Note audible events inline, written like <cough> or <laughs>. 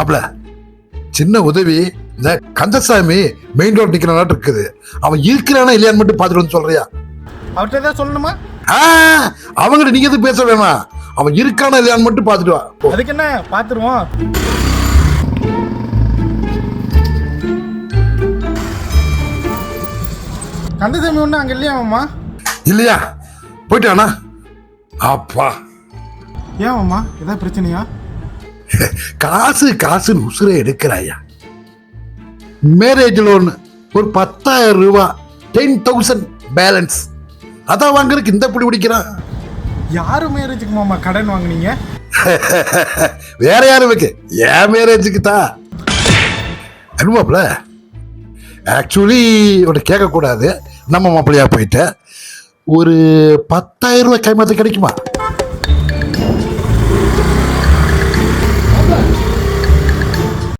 மாப்பிள சின்ன உதவி இந்த கந்தசாமி மெயின் ரோட் நிக்கிற நாட்டு இருக்குது. அவன் இருக்கிறானா இல்லையான்னு மட்டும் பார்த்துட்டு வந்து சொல்றியா? அவர்கிட்ட ஏதாவது சொல்லணுமா? ஆ, அவங்கிட்ட நீங்க எதுவும் பேச வேணாம். அவன் இருக்கானா இல்லையான்னு மட்டும் பார்த்துட்டு வா. அதுக்கு என்ன பார்த்துருவோம். கந்தசாமி ஒன்று அங்கே இல்லையா மாமா? இல்லையா? போயிட்டானா? அப்பா. ஏன் மாமா ஏதாவது பிரச்சனையா? காசு காசுன்னு உசுரை எடுக்கிறாயா? மேரேஜ் லோன் ஒரு பத்தாயிரம் ரூபாய் டென் தௌசண்ட் பேலன்ஸ் அதான் வாங்குறதுக்கு இந்த பிடி பிடிக்கிறான்? யாரு மேரேஜுக்கு மாமா கடன் வாங்குனீங்க? <laughs> வேற யாரும் வைக்க என் மேரேஜுக்கு தான். அனுபவம்ல ஆக்சுவலி உன்னை கேட்கக்கூடாது. நம்ம மாப்பிள்ளையா போயிட்ட. ஒரு பத்தாயிரம் ரூபாய் கைமாத்த கிடைக்குமா?